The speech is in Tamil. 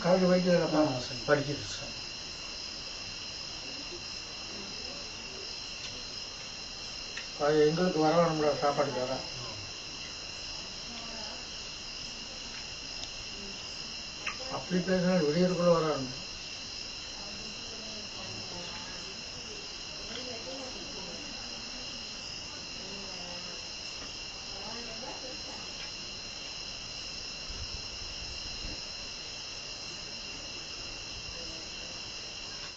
கவுளி படிக்கிறப்பா ஆமாம் சார் படிக்குது சார். அது எங்களுக்கு வர முடியாது சாப்பாடு வர அப்படி பேசினா விடியற்குள்ள வரணும்